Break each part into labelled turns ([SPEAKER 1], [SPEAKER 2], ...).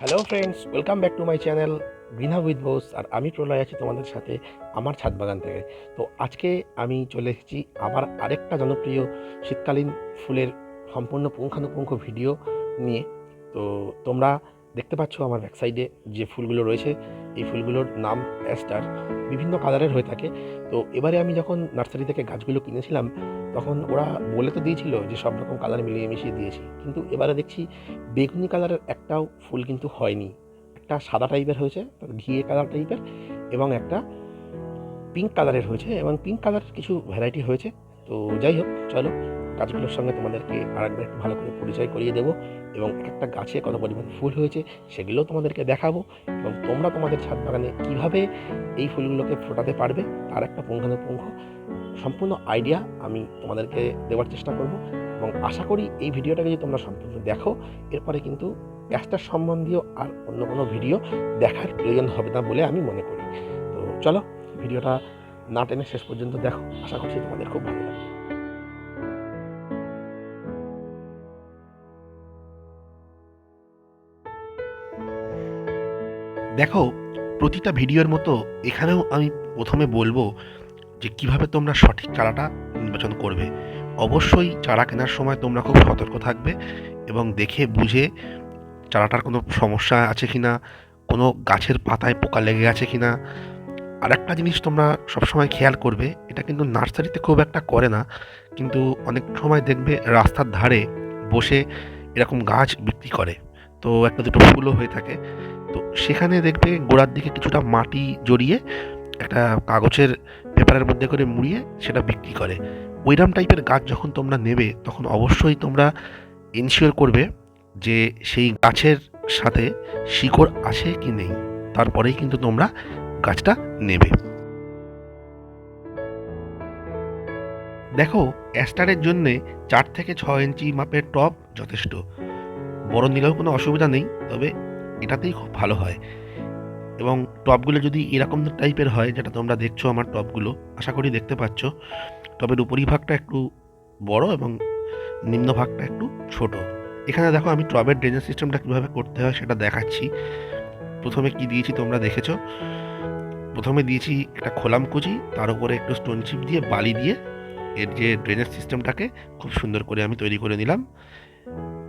[SPEAKER 1] Hello friends welcome back to my channel Greena with Bose আর আমি প্রলয় আছি তোমাদের সাথে আমার ছাদ বাগান থেকে। তো আজকে আমি চলে এসেছি আবার আরেকটা জনপ্রিয় শীতকালীন ফুলের সম্পূর্ণ পুঙ্খানুপুঙ্খ ভিডিও নিয়ে। তো তোমরা দেখতে পাচ্ছ আমার ব্যাকসাইডে যে ফুলগুলো রয়েছে এই ফুলগুলোর নাম অ্যাস্টার বিভিন্ন কালারের হয়ে থাকে। তো এবারে আমি যখন নার্সারি থেকে গাছগুলো কিনেছিলাম, তখন ওরা বলে তো দিয়েছিল যে সব রকম কালার মিলিয়ে মিশিয়ে দিয়েছি। কিন্তু এবারে দেখছি বেগুনি কালারের একটাও ফুল কিন্তু হয়নি। একটা সাদা টাইপের হয়েছে, ঘিয়ে কালার টাইপের এবং একটা পিঙ্ক কালারের হয়েছে এবং পিঙ্ক কালারের কিছু ভ্যারাইটি হয়েছে। তো যাই হোক, চলো। গাছগুলোর সঙ্গে তোমাদেরকে আরেকবার একটু ভালো করে পরিচয় করিয়ে দেবো এবং একটা গাছে কত পরিমাণ ফুল হয়েছে সেগুলোও তোমাদেরকে দেখাবো এবং তোমরা তোমাদের ছাদ বাগানে কীভাবে এই ফুলগুলোকে ফোটাতে পারবে তার একটা পুঙ্খানুপুঙ্খ সম্পূর্ণ আইডিয়া আমি তোমাদেরকে দেওয়ার চেষ্টা করব এবং আশা করি এই ভিডিওটাকে যদি তোমরা সম্পূর্ণ দেখো, এরপরে কিন্তু গ্যাসটার সম্বন্ধীয় আর অন্য কোনো ভিডিও দেখার প্রয়োজন হবে না বলে আমি মনে করি। তো চলো, ভিডিওটা না টেনে শেষ পর্যন্ত দেখো। আশা করছি তোমাদের খুব ভালো লাগবে। দেখো, প্রতিটা ভিডিওর মতো এখানেও আমি প্রথমে বলব যে কীভাবে তোমরা সঠিক চারাটা নির্বাচন করবে। অবশ্যই চারা কেনার সময় তোমরা খুব সতর্ক থাকবে এবং দেখে বুঝে চারাটার কোনো সমস্যা আছে কি না কোনো গাছের পাতায় পোকা লেগে আছে কি না আর একটা জিনিস তোমরা সবসময় খেয়াল করবে, এটা কিন্তু নার্সারিতে খুব একটা করে না, কিন্তু অনেক সময় দেখবে রাস্তার ধারে বসে এরকম গাছ বিক্রি করে। তো একটা দুটো ফুলও হয়ে থাকে। তো সেখানে দেখবে গোড়ার দিকে কিছুটা মাটি জড়িয়ে একটা কাগজের পেপারের মধ্যে করে মুড়িয়ে সেটা বিক্রি করে। ওইরাম টাইপের গাছ যখন তোমরা নেবে, তখন অবশ্যই তোমরা ইনশিওর করবে যে সেই গাছের সাথে শিকড় আছে কি নেই। তারপরেই কিন্তু তোমরা গাছটা নেবে। দেখো অ্যাস্টারের জন্যে চার থেকে ছ ইঞ্চি মাপের টব যথেষ্ট। বড় নিলেও কোনো অসুবিধা নেই, তবে এটাতেই খুব ভালো হয়। এবং টবগুলো যদি এরকম টাইপের হয়, যেটা তোমরা দেখছ আমার টবগুলো আশা করি দেখতে পাচ্ছ টবের উপরিভাগটা একটু বড় এবং নিম্ন ভাগটা একটু ছোট। এখানে দেখো আমি টবের ড্রেনেজ সিস্টেমটা কীভাবে করতে হয় সেটা দেখাচ্ছি। প্রথমে কি দিয়েছি তোমরা দেখেছ? প্রথমে দিয়েছি একটা খোলাম কুচি, তার উপরে একটু স্টোন চিপ দিয়ে বালি দিয়ে এর যে ড্রেনেজ সিস্টেমটাকে খুব সুন্দর করে আমি তৈরি করে নিলাম।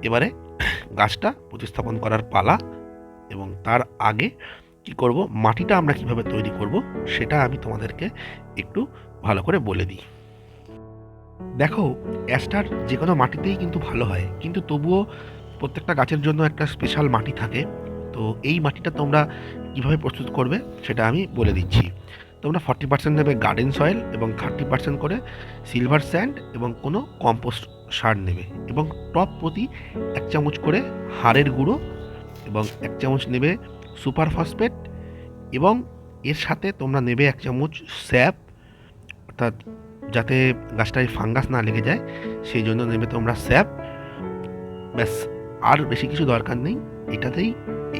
[SPEAKER 1] এবারে গাছটা প্রতিস্থাপন করার পালা এবং তার আগে কি করব? মাটিটা আমরা কীভাবে তৈরি করব? সেটা আমি তোমাদেরকে একটু ভালো করে বলে দিই। দেখো অ্যাস্টার যে কোনো মাটিতেই কিন্তু ভালো হয়। কিন্তু তবুও প্রত্যেকটা গাছের জন্য একটা স্পেশাল মাটি থাকে। তো এই মাটিটা তোমরা কীভাবে প্রস্তুত করবে সেটা আমি বলে দিচ্ছি। তোমরা ফর্টি পার্সেন্ট নেবে গার্ডেন সয়েল এবং থার্টি পার্সেন্ট করে সিলভার স্যান্ড এবং কোনো কম্পোস্ট সার নেবে। এবং টপ প্রতি এক চামচ করে হাড়ের গুঁড়ো এবং এক চামচ নেবে সুপার ফসফেট এবং এর সাথে তোমরা নেবে এক চামচ স্যাপ, অর্থাৎ যাতে গাছটায় ফাঙ্গাস না লেগে যায়, সেই জন্য নেবে তোমরা স্যাপ। ব্যাস, আর বেশি কিছু দরকার নেই। এটাতেই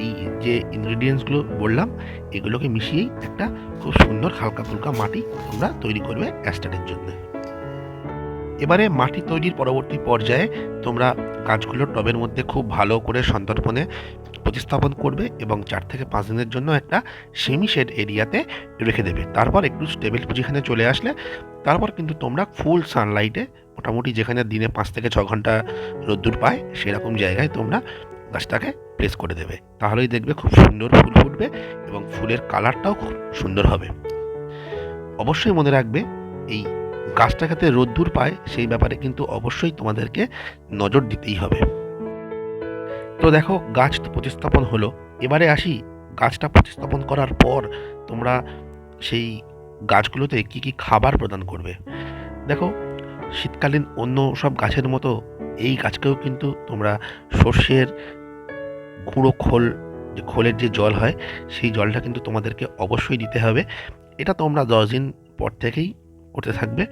[SPEAKER 1] এই যে ইনগ্রিডিয়েন্টসগুলো বললাম, এগুলোকে মিশিয়েই একটা খুব সুন্দর হালকা ফুলকা মাটি তোমরা তৈরি করবে অ্যাস্টারের জন্য। এবারে মাটি তৈরির পরবর্তী পর্যায়ে তোমরা গাছগুলোর টবের মধ্যে খুব ভালো করে সন্তর্পণে প্রতিস্থাপন করবে এবং চার থেকে পাঁচ দিনের জন্য একটা সেমি শেড এরিয়াতে রেখে দেবে। তারপর একটু স্টেবল পজিশনে চলে আসলে তারপর কিন্তু তোমরা ফুল সানলাইটে মোটামুটি যেখানে দিনে পাঁচ থেকে ছ ঘণ্টা রোদ্দুর পায় সেরকম জায়গায় তোমরা গাছটাকে প্লেস করে দেবে। তাহলেই দেখবে খুব সুন্দর ফুল ফুটবে এবং ফুলের কালারটাও খুব সুন্দর হবে। অবশ্যই মনে রাখবে, এই গাছটা যাতে রোদ্দুর পায়, সেই ব্যাপারে কিন্তু অবশ্যই তোমাদেরকে নজর দিতেই হবে। তো দেখো, গাছ তো প্রতিস্থাপন হলো। এবারে আসি, গাছটা প্রতিস্থাপন করার পর তোমরা সেই গাছগুলোতে কি কি খাবার প্রদান করবে। দেখো, শীতকালীন অন্য সব গাছের মতো এই গাছকেও কিন্তু তোমরা সর্ষের গুঁড়ো খোল, যে খোলের যে জল হয়, সেই জলটা কিন্তু তোমাদেরকে অবশ্যই দিতে হবে। এটা তোমরা দশ দিন পর থেকেই করতে থাকবে।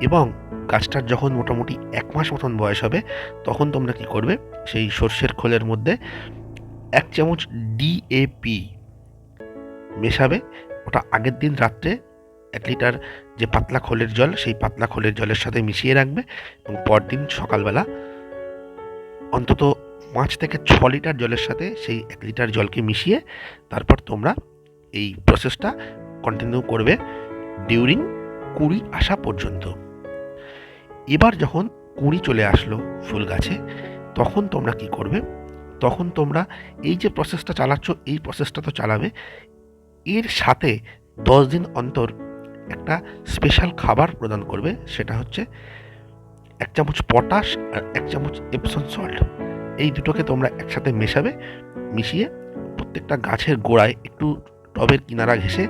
[SPEAKER 1] এবং গাছটার যখন মোটামুটি এক মাস মতন বয়স হবে, তখন তোমরা কি করবে? সেই সর্ষের খোলের মধ্যে এক চামচ ডিএপি মেশাবে। ওটা আগের দিন রাত্রে এক লিটার যে পাতলা খোলের জল, সেই পাতলা খোলের জলের সাথে মিশিয়ে রাখবে এবং পরদিন সকালবেলা অন্তত পাঁচ থেকে ছ লিটার জলের সাথে সেই এক লিটার জলকে মিশিয়ে তারপর তোমরা এই প্রসেসটা কন্টিনিউ করবে ডিউরিং কুড়ি আসা পর্যন্ত। এবার যখন কুড়ি চলে আসলো ফুল গাছে, তখন তোমরা কি করবে? তখন তোমরা এই যে প্রসেসটা চালাচ্ছ, এই প্রসেসটা তো চালাবে। এর সাথে দশ দিন অন্তর একটা স্পেশাল খাবার প্রদান করবে, সেটা হচ্ছে এক চামচ পটাশ আর এক চামচ এপসন সল্ট এই দুটোকে তোমরা একসাথে মেশাবে, মিশিয়ে প্রত্যেকটা গাছের গোড়ায় একটু টবের কিনারা ঘেঁষে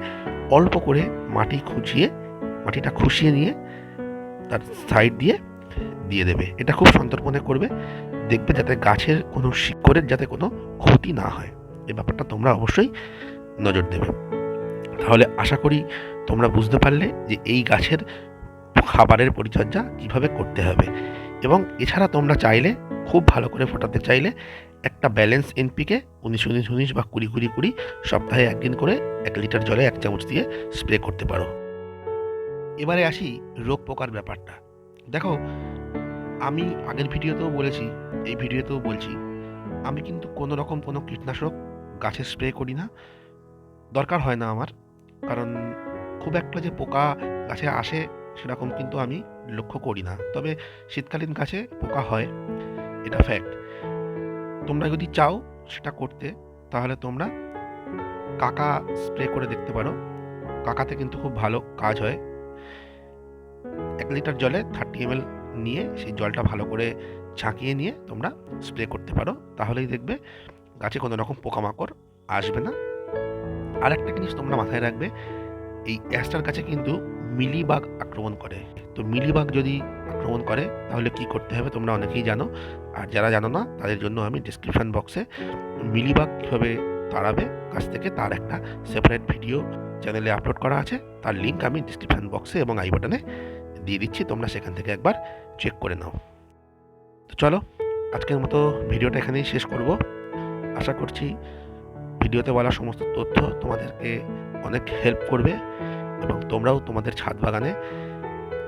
[SPEAKER 1] অল্প করে মাটি খুঁচিয়ে মাটিটা খুশিয়ে নিয়ে তার সাইড দিয়ে দিয়ে দেবে। এটা খুব সন্তর্পণে করবে। দেখবে যাতে গাছের কোনো শিকড়ের যাতে কোনো ক্ষতি না হয়। এ ব্যাপারটা তোমরা অবশ্যই নজর দেবে। তাহলে আশা করি তোমরা বুঝতে পারলে যে এই গাছের খাবারের পরিচর্যা কীভাবে করতে হবে। এবং এছাড়া তোমরা চাইলে, খুব ভালো করে ফোটাতে চাইলে একটা ব্যালেন্স এনপিকে উনিশ উনিশ উনিশ বা কুড়ি কুড়ি কুড়ি সপ্তাহে একদিন করে এক লিটার জলে এক চামচ দিয়ে স্প্রে করতে পারো। এবারে আসি রোগ পোকার ব্যাপারটা। দেখো, আমি আগের ভিডিওতেও বলেছি, এই ভিডিওতেও বলছি, আমি কিন্তু কোনো রকম কোনো কীটনাশক গাছে স্প্রে করি না। দরকার হয় না আমার, কারণ খুব একটা যে পোকা গাছে আসে সেরকম কিন্তু আমি লক্ষ্য করি না। তবে শীতকালীন গাছে পোকা হয়, এটা ফ্যাক্ট তোমরা যদি চাও সেটা করতে, তাহলে তোমরা কাকা স্প্রে করে দেখতে পারো। কাকাতে কিন্তু খুব ভালো কাজ হয়। এক লিটার জলে থার্টি এম নিয়ে সেই জলটা ভালো করে ঝাঁকিয়ে নিয়ে তোমরা স্প্রে করতে পারো। তাহলেই দেখবে গাছে কোনো রকম পোকামাকড় আসবে না। আর একটা জিনিস তোমরা মাথায় রাখবে, এই অ্যাস্টার গাছে কিন্তু মিলিবাগ আক্রমণ করে। তো মিলিবাগ যদি আক্রমণ করে, তাহলে কি করতে হবে তোমরা অনেকেই জানো, আর যারা জানো না, তাদের জন্য আমি ডিসক্রিপশন বক্সে মিলিবাগ কীভাবে তাড়াবে কাছ থেকে তার একটা সেপারেট ভিডিও চ্যানেলে আপলোড করা আছে। তার লিঙ্ক আমি ডিসক্রিপশন বক্সে এবং আই বাটনে দিয়ে দিচ্ছি, তোমরা সেখান থেকে একবার চেক করে নাও। তো চলো, আজকের মতো ভিডিওটা এখানেই শেষ করব। আশা করছি ভিডিওতে বলা সমস্ত তথ্য তোমাদেরকে অনেক হেল্প করবে এবং তোমরাও তোমাদের ছাদ বাগানে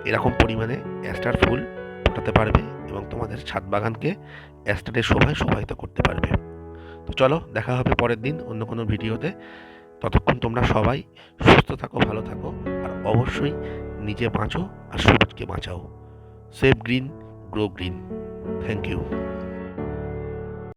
[SPEAKER 1] এরকম পরিমাণে অ্যাস্টার ফুল ফোটাতে পারবে এবং তোমাদের ছাদ বাগানকে অ্যাস্টারের শোভায় শোভায়িত করতে পারবে। তো চলো, দেখা হবে পরের দিন অন্য কোনো ভিডিওতে। ততক্ষণ তোমরা সবাই সুস্থ থাকো, ভালো থাকো, আর অবশ্যই নিজে বাঁচো আর সবুজকে বাঁচাও। Save green grow green thank you